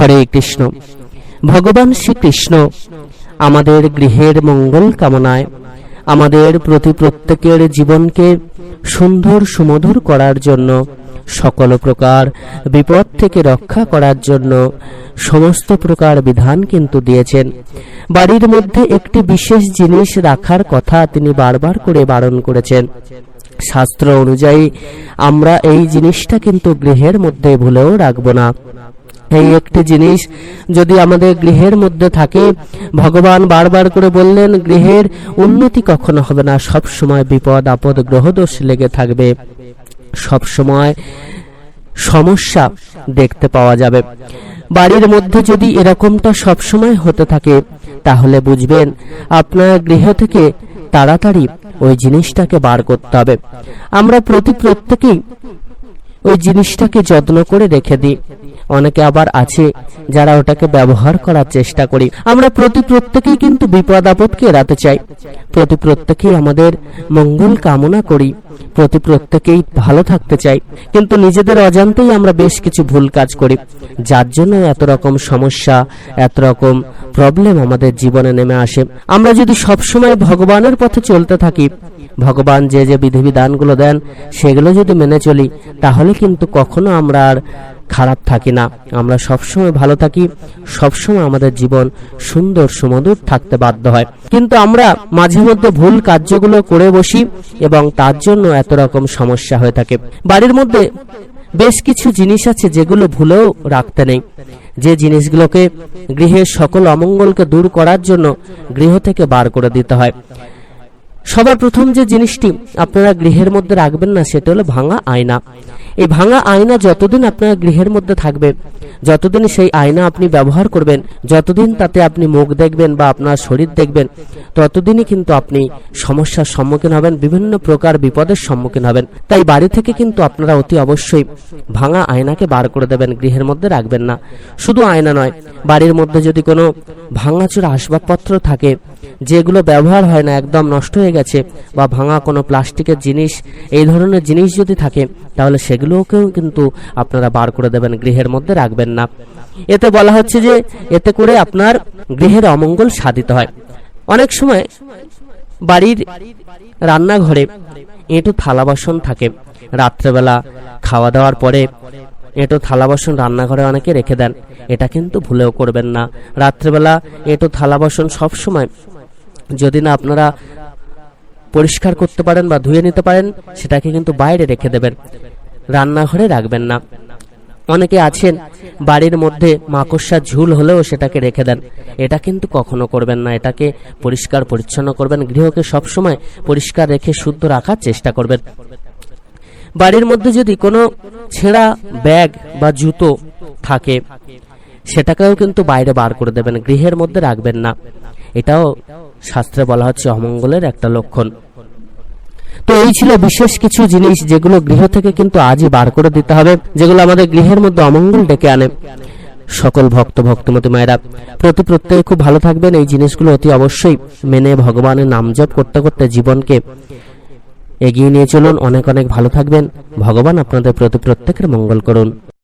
হরে কৃষ্ণ। ভগবান শ্রীকৃষ্ণ, আমাদের গৃহের মঙ্গল কামনায়, আমাদের প্রতি প্রত্যেকের জীবনকে সুন্দর সুমধুর করার জন্য, সকল প্রকার বিপদ থেকে রক্ষা করার জন্য সমস্ত প্রকার বিধান কিন্তু দিয়েছেন। বাড়ির মধ্যে একটি বিশেষ জিনিস রাখার কথা তিনি বারবার করে বারণ করেছেন। শাস্ত্র অনুযায়ী, আমরা এই জিনিসটা কিন্তু গৃহের মধ্যে ভুলেও রাখব না। এই একটি জিনিস যদি আমাদের গৃহের মধ্যে থাকে, ভগবান বারবার করে বললেন, গৃহের উন্নতি কখনো হবে না সব সময় বিপদ, আপদ, গ্রহদোষ লেগে থাকবে। সব সময় সমস্যা দেখতে পাওয়া যাবে। বাড়ির মধ্যে যদি এরকমটা সব সময় হতে থাকে, তাহলে বুঝবেন, আপনার গৃহ থেকে তাড়াতাড়ি ওই জিনিসটাকে বার করতে হবে। আমরা প্রতি প্রত্যেকেই ওই জিনিসটাকে যত্ন করে রেখে দিই। অনেকে আবার আছে যারা ওটাকে ব্যবহার করার চেষ্টা করি। আমরা প্রতি প্রত্যেকেই কিন্তু বিপদ আপদকে এড়াতে চাই। প্রতি প্রত্যেকেই আমাদের মঙ্গল কামনা করি। প্রতি প্রত্যেকেই ভালো থাকতে চাই। কিন্তু নিজেদের অজান্তেই আমরা বেশ কিছু ভুল কাজ করি। যার জন্য এত রকম সমস্যা, এত রকম প্রবলেম আমাদের জীবনে নেমে আসে। আমরা যদি সবসময় ভগবানের পথে চলতে থাকি, ভগবান যে যে বিধিবিধানগুলো দেন, সেগুলো যদি মেনে চলি, তাহলে কিন্তু কখনো আমরা আর খারাপ থাকি না। আমরা সবসময় ভালো থাকি, সবসময় আমাদের জীবন সুন্দর, সুমধুর থাকতে বাধ্য হয়। কিন্তু আমরা মাঝে মধ্যে ভুল কার্যগুলো করে বসি এবং তার জন্য এত রকম সমস্যা হয়ে থাকে। বাড়ির মধ্যে বেশ কিছু জিনিস আছে যেগুলো ভুলেও রাখতে নেই। যে জিনিসগুলোকে গৃহের সকল অমঙ্গলকে দূর করার জন্য গৃহ থেকে বার করে দিতে হয়। সবার প্রথম যে জিনিসটি আপনারা গৃহের মধ্যে রাখবেন না, সেটা হলো ভাঙা আয়না। এই ভাঙা আয়না যতদিন আপনার গৃহের মধ্যে থাকবে, যতদিন সেই আয়না আপনি ব্যবহার করবেন, যতদিন তাতে আপনি মুখ দেখবেন বা আপনার শরীর দেখবেন, ততদিনই কিন্তু আপনি সমস্যার সম্মুখীন হবেন, বিভিন্ন প্রকার বিপদের সম্মুখীন হবেন। তাই বাড়ি থেকে কিন্তু আপনারা অতি অবশ্যই ভাঙা আয়নাকে বার করে দেবেন, গৃহের মধ্যে রাখবেন না। শুধু আয়না নয়, বাড়ির মধ্যে যদি কোনো ভাঙাচোরা আসবাবপত্র থাকে যেগুলো ব্যবহার হয় না, একদম নষ্ট হয়ে গেছে বা ভাঙা কোনো প্লাস্টিকের জিনিস, এই ধরনের জিনিস যদি থাকে, তাহলে সেগুলোকেও কিন্তু আপনারা বার করে দেবেন, গৃহের মধ্যে রাখবেন না। এতে বলা হচ্ছে যে, এতে করে আপনার গৃহের অমঙ্গল সাধিত হয়। অনেক সময় বাড়ির রান্নাঘরে এঁটো থালা বাসন থাকে। রাত্রেবেলা খাওয়া দাওয়ার পরে এঁটো থালা বাসন রান্নাঘরে অনেকে রেখে দেন। এটা কিন্তু ভুলেও করবেন না। রাত্রেবেলা এঁটো থালা বাসন সবসময় যদি না আপনারা পরিষ্কার করতে পারেন বা ধুয়ে নিতে পারেন, সেটাকে কিন্তু বাইরে রেখে দেবেন। রান্নাঘরে রাখবেন না। অনেকে আছেন, বাড়ির মধ্যে মাকড়সার ঝুল হলেও সেটাকে রেখে দেন। এটা কিন্তু কখনো করবেন না। এটাকে পরিষ্কার পরিচ্ছন্ন করবেন। গৃহকে সবসময় পরিষ্কার রেখে শুদ্ধ রাখার চেষ্টা করবেন। বাড়ির মধ্যে যদি কোনো ছেঁড়া ব্যাগ বা জুতো থাকে, সেটাকেও কিন্তু বাইরে বার করে দেবেন। গৃহের মধ্যে রাখবেন না। এটাও শাস্ত্রে বলা হচ্ছে অমঙ্গলের একটা লক্ষণ। তো এই ছিল বিশেষ কিছু জিনিস যেগুলো গৃহ থেকে কিন্তু আজই বার করে দিতে হবে, যেগুলো আমাদের গৃহের মধ্যে অমঙ্গল ডেকে আনে। সকল ভক্ত, ভক্তমতী মায়েরা, প্রতি প্রত্যেকে খুব ভালো থাকবেন। এই জিনিসগুলো অতি অবশ্যই মেনে ভগবানের নাম জপ করতে করতে জীবনকে এগিয়ে নিয়ে চলুন। অনেক অনেক ভালো থাকবেন। ভগবান আপনাদের প্রতি প্রত্যেকের মঙ্গল করুন।